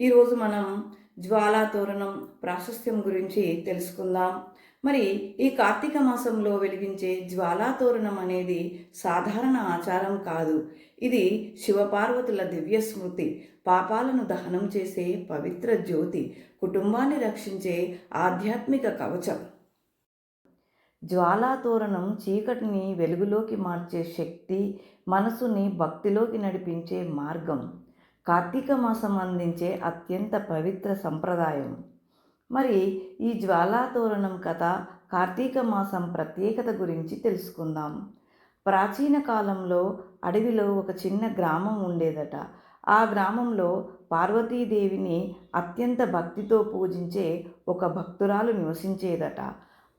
ఈరోజు మనం జ్వాలా తోరణం ప్రాశస్త్యం గురించి తెలుసుకుందాం. మరి ఈ కార్తీక మాసంలో వెలిగించే జ్వాలా తోరణం అనేది సాధారణ ఆచారం కాదు. ఇది శివపార్వతుల దివ్య స్మృతి పాపాలను దహనం చేసే పవిత్ర జ్యోతి కుటుంబాన్ని రక్షించే ఆధ్యాత్మిక కవచం. జ్వాలా తోరణం చీకటిని వెలుగులోకి మార్చే శక్తి మనసుని భక్తిలోకి నడిపించే మార్గం. కార్తీక మాసం అందించే అత్యంత పవిత్ర సంప్రదాయం. మరి ఈ జ్వాలాతోరణం కథ కార్తీక మాసం ప్రత్యేకత గురించి తెలుసుకుందాం. ప్రాచీన కాలంలో అడవిలో ఒక చిన్న గ్రామం ఉండేదట. ఆ గ్రామంలో పార్వతీదేవిని అత్యంత భక్తితో పూజించే ఒక భక్తురాలు నివసించేదట.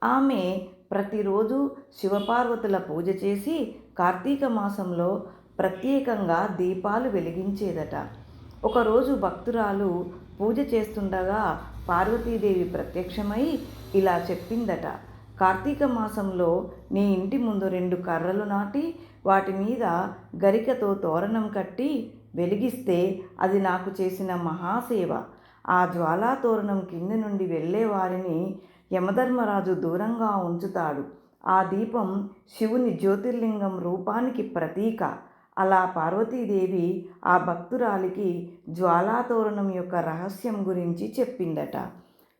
ఆమె ప్రతిరోజు శివపార్వతుల పూజ చేసి కార్తీక మాసంలో ప్రత్యేకంగా దీపాలు వెలిగించేదట. ఒకరోజు భక్తురాలు పూజ చేస్తుండగా పార్వతీదేవి ప్రత్యక్షమై ఇలా చెప్పిందట కార్తీక మాసంలో నీ ఇంటి ముందు రెండు కర్రలు నాటి వాటి మీద గరికతో తోరణం కట్టి వెలిగిస్తే అది నాకు చేసిన మహాసేవ. ఆ జ్వాలా తోరణం కింద నుండి వెళ్ళే వారిని యమధర్మరాజు దూరంగా ఉంచుతాడు. ఆ దీపం శివుని జ్యోతిర్లింగం రూపానికి ప్రతీక. అలా పార్వతీదేవి ఆ భక్తురాలికి జ్వాలాతోరణం యొక్క రహస్యం గురించి చెప్పిందట.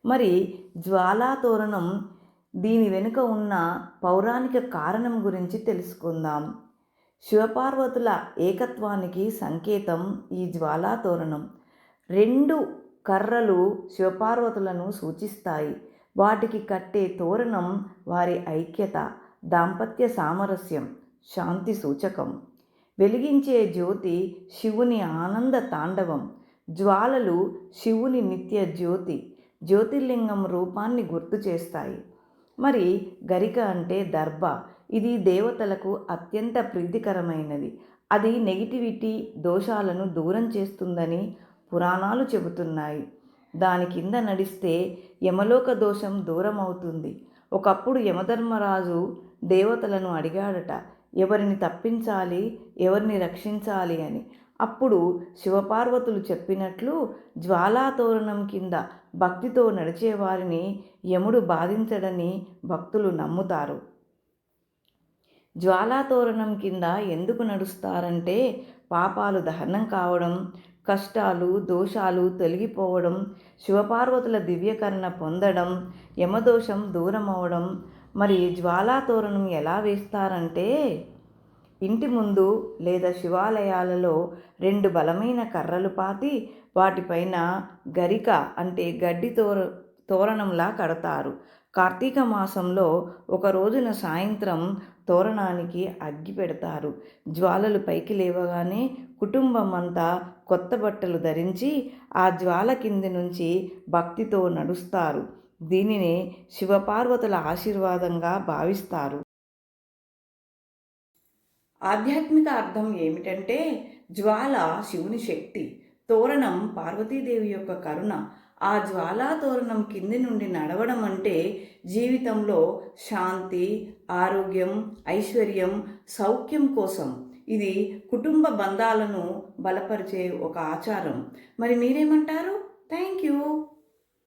మరి జ్వాలాతోరణం దీని వెనుక ఉన్న పౌరాణిక కారణం గురించి తెలుసుకుందాం. శివపార్వతుల ఏకత్వానికి సంకేతం ఈ జ్వాలాతోరణం. రెండు కర్రలు శివపార్వతులను సూచిస్తాయి. వాటికి కట్టే తోరణం వారి ఐక్యత దాంపత్య సామరస్యం శాంతి సూచకం. వెలిగించే జ్యోతి శివుని ఆనంద తాండవం. జ్వాలలు శివుని నిత్య జ్యోతి. జ్యోతిర్లింగం రూపాన్ని గుర్తు చేస్తాయి. మరి గరిక అంటే దర్భ. ఇది దేవతలకు అత్యంత ప్రీతికరమైనది. అది నెగిటివిటీ దోషాలను దూరం చేస్తుందని పురాణాలు చెబుతున్నాయి. దాని కింద నడిస్తే యమలోక దోషం దూరం అవుతుంది ఒకప్పుడు యమధర్మరాజు దేవతలను అడిగాడట ఎవరిని తప్పించాలి ఎవరిని రక్షించాలి అని. అప్పుడు శివపార్వతులు చెప్పినట్లు జ్వాలాతోరణం కింద భక్తితో నడిచేవారిని యముడు బాధించడని భక్తులు నమ్ముతారు. జ్వాలాతోరణం కింద ఎందుకు నడుస్తారంటే పాపాలు దహనం కావడం కష్టాలు దోషాలు తొలగిపోవడం శివపార్వతుల దివ్యకరణ పొందడం యమదోషం దూరం అవడం మరి జ్వాలా తోరణం ఎలా వేస్తారంటే ఇంటి ముందు లేదా శివాలయాలలో రెండు బలమైన కర్రలు పాతి వాటిపైన గరిక అంటే గడ్డి తోర తోరణంలా కడతారు. కార్తీక మాసంలో ఒక రోజున సాయంత్రం తోరణానికి అగ్గి పెడతారు. జ్వాలలు పైకి లేవగానే కుటుంబం అంతా కొత్త బట్టలు ధరించి ఆ జ్వాల కింది నుంచి భక్తితో నడుస్తారు. దీనిని శివపార్వతుల ఆశీర్వాదంగా భావిస్తారు. ఆధ్యాత్మిక అర్థం ఏమిటంటే జ్వాల శివుని శక్తి. తోరణం పార్వతీదేవి యొక్క కరుణ. ఆ జ్వాలా తోరణం కింది నుండి నడవడం అంటే జీవితంలో శాంతి ఆరోగ్యం ఐశ్వర్యం సౌఖ్యం కోసం. ఇది కుటుంబ బంధాలను బలపరిచే ఒక ఆచారం. మరి మీరేమంటారు? Thank you.